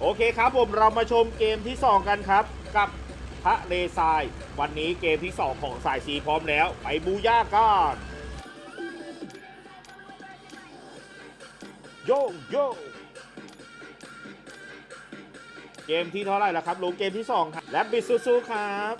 โอเคครับผมเรามาชมเกมที่ 2 กันครับ กับพระเลซาย วันนี้เกมที่ 2 ของสายสีพร้อมแล้ว ไปบูย่ากันโยโยเกมที่เท่าไหร่แล้วครับลงเกมที่ 2 ครับและบิดสู้ๆครับ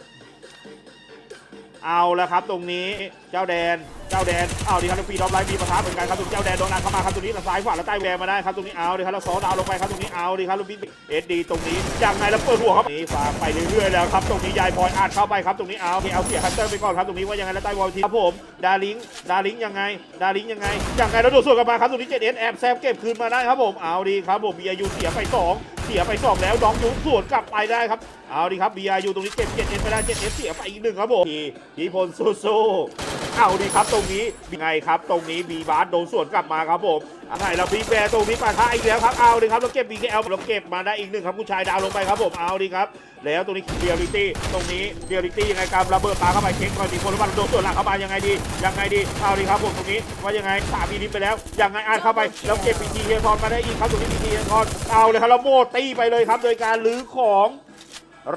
เอาแล้วครับตรงนี้เจ้าแดนเจ้าแดนเอาดีครับแล้วปีดอมไลท์มีประทับเหมือนกันครับตรงเจ้าแดนโดนอัดเข้ามาครับตรงนี้แล้วซ้ายขวาแล้วใต้แวร์มาได้ครับตรงนี้เอาดีครับแล้วซอดาวลงไปครับตรงนี้เอาดีครับล้วบิ๊กเอ็ดดีตรงนี้อย่างไรแล้วเปิดหัวครับนี่ฝากไปเรื่อยๆแล้วครับตรงนี้ยายพลอยอัดเข้าไปครับตรงนี้เอาโอเคเอาเสียฮันเตอร์ไปก่อนครับตรงนี้ว่ายังไงแล้วใต้วอลทีครับผมดาริงดาริงยังไง ดาริงยังไงยังไงแล้วโดดสวนกลับมาครับตรงนี้เจ็ดเอสแอบแซมเก็บคืนมาได้ครับผมเอาดีครับผมมีอายุเสียไปสอง สียไปสองแล้วน้องยุสวนกลับไปได้ครับ เอาดีครับ BRU ตรงนี้เก็บ7 s ไปได้7 s เสียไปอีกหนึ่งครับผมทีทีพลสู้ๆ เอาดีครับตรงนี้ยังไงครับ ตรงนี้บีบาสโดนสวนกลับมาครับผมอะไรแล้วบีแบร์ตรงนี้ปะทะอีกแล้วครับเอาดีครับเราเก็บ BKL เราเก็บมาได้อีกหนึ่งครับผู้ชายดาวลงไปครับผมเอาดีครับ แล้วตรงนี้เรียลิตี้ตรงนี้เรียลิตี้ยังไงครับระเบิดปาเข้าไปเช็คก่อนมีคนระบิดโดนสวนหลังเข้ามายังไงดียังไงดีเอาดีครับผมตรงนี้ว่ายังไงสามีนิดไปแล้วยังไงอ่านเข้าไปแล้วเก็บพีทีเฮพรมาได้อีกครับตรงนี้พีทีเฮพรเอาเลยครับเราโมตีไปเลยครับ โดยการลื้อของ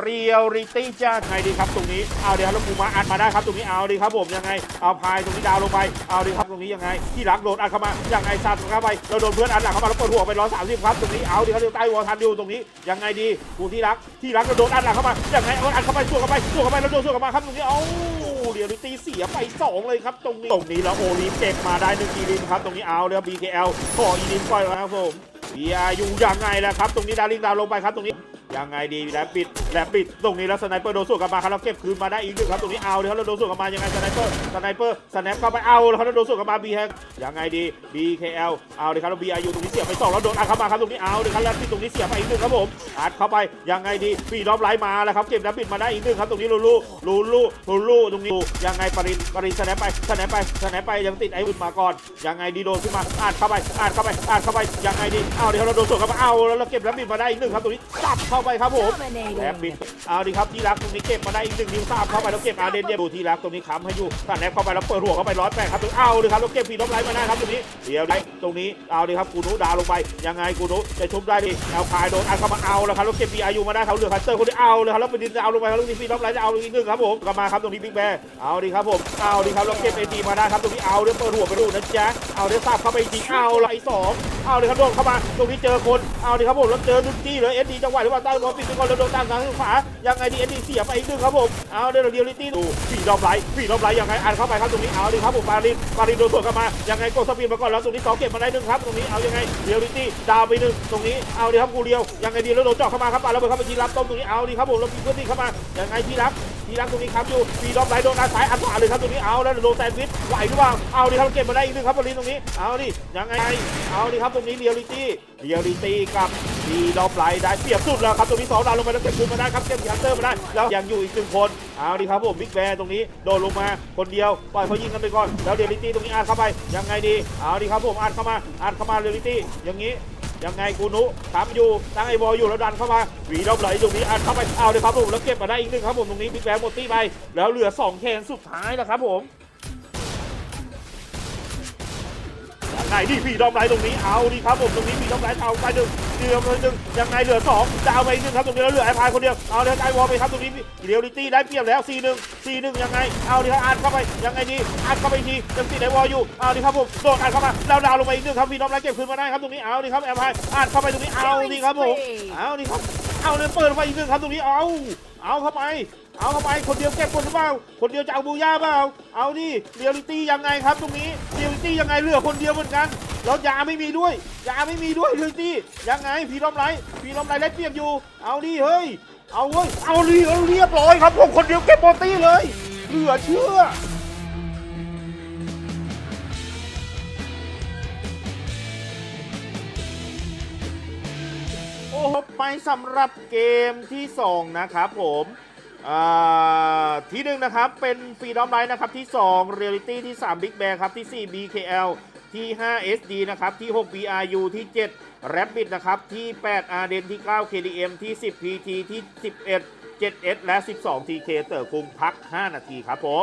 เรียลริตี้จ้าไงดีครับตรงนี้เอาเดี๋ยวแล้วปูมาอัดมาได้ครับตรงนี้เอาดีครับผมยังไงเอาพายตรงนี้ดาวลงไปเอาดีครับตรงนี้ยังไงที่รักโดนอัดเข้ามายังไงซัดเข้าไปเราโดนเพื่อนอัดหลังเข้ามาแล้วเปิดหัวไปร้อยสามสิบครับตรงนี้เอาดีครับเดี๋ยวใต้วอลทันอยู่ตรงนี้ยังไงดีกูที่รักที่รักเราโดนอัดหลังเข้ามายังไงเอาอัดเข้าไปส่วนเข้าไปส่วนเข้าไปแล้วโดนส่วนเข้ามาครับตรงนี้เอาเรียลริตี้เสียไปสองเลยครับตรงนี้ตรงนี้แล้วโอลิมเก็บมาได้หนึ่งอีลินครับตรงนี้เอาแล้ว BKL ขออีลินปล่อยแล้วครับผมเบียร์อยู่ยังไงล่ะครับตรงนี้ดาริงดาวลงไปครับตรงนี้ ยังไงดีแลบปิดแลบปิดตรงนี้แล้วสไนเปอร์โดนสวนกลับมาครับเราเก็บคืนมาได้อีกหนึ่งครับตรงนี้เอาเลยครับเราโดนสวนกลับมายังไงสไนเปอร์สไนเปอร์สแนปเข้าไปเอาแล้วครับเราโดนสวนกลับมาบีแฮกยังไงดี BKL เอาเลยครับเรา BRU ตรงนี้เสียไปสองแล้วโดนอัดเข้ามาครับตรงนี้เอาเลยครับแล้วปิดตรงนี้เสียไปอีกหนึ่งครับผมอัดเข้าไปยังไงดีปีรอบไลท์มาแล้วครับเก็บแลบปิดมาได้อีกหนึ่งครับตรงนี้ลูลูลูลูลูลูตรงนี้ยังไงปรินปรินสแนปไปสแนปไปสแนปไปยังติดไอ้อุ่นมาก่อนยังไงดีโดนขึ้นมาอัดเข้าไปอัดเข้าไปอัดเข้าไปยังไงดีเอาเดี๋ยวเราโดนสวนกลับมาเอาแล้วเราเก็บแลบปิดมาได้อีกหนึ่งครับตรงนี้จับเข้าไปครับผมแอบบินเอาดีครับที่รักตรงนี้เก็บมาได้อีกหนึ่งนิ้วทราบเข้าไปแล้วเก็บอาเดนเดียดูที่รักตรงนี้ค้ำให้อยู่ตัดแนบเข้าไปแล้วเปิดหัวเข้าไปร้อยแปดครับตรงเอาเลยครับแล้วเก็บฟีนอฟไลท์มาได้ครับตรงนี้เดี๋ยวได้ตรงนี้เอาดีครับกูนุดาวลงไปยังไงกูนุจะชุบได้ดิเอาคายโดนอัดเข้ามาเอาแล้วครับแล้วเก็บบีอายุมาได้ครับเหลือคัสเตอร์คนที่เอาเลยครับแล้วไปดินจะเอาลงไปครับตรงนี้ฟีนอฟไลท์จะเอาอีกหนึ่งครับผมกลับมาครับตรงนี้บิ๊กแบร์เอาดีครับผมเอาดีครับแล้วเก็บเอทีมาได้ครับตรงนี้เอาเดี๋ยวเปิดหัวไปดูนะจ๊ะเอาเดี๋ยวทราบเข้าไปจริงเอาไลท์สองเอาเลยครับโดนเข้ามาตรงนี้เจอคนเอาดีครับผมแล้วเจอดุจี้เลยเอสดีจังหวะหรือว่าใต้บอลปิดไปก่อนแล้วโดนตามทางขวายังไงดีเอ็นดีเสียไปอีกหนึ่งครับผมเอาเดี๋ยวเรียลิตี้ดูฝีรอบไลท์ฝีรอบไลท์ยังไงอ่านเข้าไปครับตรงนี้เอาดิครับผมปารินปารินโดนสวนกลับมายังไงกดสปีดมาก่อนแล้วตรงนี้สองเก็บมาได้หนึ่งครับตรงนี้เอายังไงเรียลิตี้ดาวไปหนึ่งตรงนี้เอาดิครับกูเดียวยังไงดีแล้วโดนเจาะเข้ามาครับปาแล้วไปเข้าไปทีรับต้มตรงนี้เอาดิครับผมแล้วมีเพื่อนที่เข้ามายังไงที่รักที่รักตรงนี้ครับอยู่ฝีรอบไลท์โดนอาซ้ายอัดขวาเลยครับตรงนี้เอาแล้วโดนแซนด์วิชไหวหรือเปล่าเอาดิครับเก็บมาได้อีกหนึ่งครับปารินตรงนี้เอาดิยังไงเอาดิครับตรงนี้เรียลิตี้เรียลิตี้กับ ดีรอบไลได้เปรียบสุดแล้วครับตรงนี้สองดาวลงไปแล้วเก็บคืนมาได้ครับเก็บฮันเตอร์มาได้แล้วยังอยู่อีกหนึ่งคนเอาดิครับผมบิ๊กแบร์ตรงนี้โดนลงมาคนเดียวปล่อยเขายิงกันไปก่อนแล้วเรียลิตี้ตรงนี้อัดเข้าไปยังไงดีเอาดิครับผมอัดเข้ามาอัดเข้ามาเรียลิตี้อย่างนี้ยังไงกูนุทำอยู่ตั้งไอ้บอลอยู่แล้วดันเข้ามาหวีรอบไหลตรงนี้อัดเข้าไปเอาเลยครับผมแล้วเก็บมาได้อีกหนึ่งครับผมตรงนี้บิ๊กแบร์หมดตี้ไปแล้วเหลือสองแคนสุดท้ายแล้วครับผม ยังไงดิพี่ดอมไลท์ตรงนี้เอาดีครับผมตรงนี้พี่ดอมไลท์เอาไปหนึ่งเดียวไปหนึ่งยังไงเหลือสองจะเอาไปอีกหนึ่งครับตรงนี้แล้วเหลือไอ้พายคนเดียวเอาเดี๋ยวไอ้วอลไปครับตรงนี้เรียลลิตี้ได้เปรียบแล้ว4 1 4 1ยังไงเอาดีครับอัดเข้าไปยังไงดีอัดเข้าไปอีกทียังติดไอ้วอลอยู่เอาดีครับผมโดนอัดเข้ามาดาวดาวลงไปอีกหนึ่งครับพี่ดอมไลท์เก็บคืนมาได้ครับตรงนี้เอาดีครับไอ้พายอัดเข้าไปตรงนี้เอาดีครับผมเอาดีครับ เอาเลยเปิดไปอีกหนึ่งครับตรงนี้เอาเอาเข้าไปเอาเข้าไปคนเดียวเก็บคนหรือเปล่าคนเดียวจะเอาบูย่าเปล่าเอาดิเรียลิตี้ยังไงครับตรงนี้เรียลิตี้ยังไงเหลือคนเดียวเหมือนกันแล้วยาไม่มีด้วยยาไม่มีด้วยเรียลิตี้ยังไงพีล้อมไรพีล้อมไรเล็เปรียบอยู่ เอาดิเฮ้ยเอาเว้ยเอาเอาเรียบร้อยครับผมคนเดียวเก็บโปรตี้เลยเหลือเชื่อ โอ้ไปสำหรับเกมที่2นะครับผมที่หนึ่งนะครับเป็นฟรีดอมไลท์นะครับที่2 Reality ที่3 Big Bang ครับที่ 4 BKL ที่ 5 SD นะครับที่ 6 BRU ที่ 7 Rabbit นะครับที่8 Arden ที่ 9 KDM ที่ 10 PT ที่ 11 7S และ 12 TK เต๋อคุงพัก 5 นาทีครับผม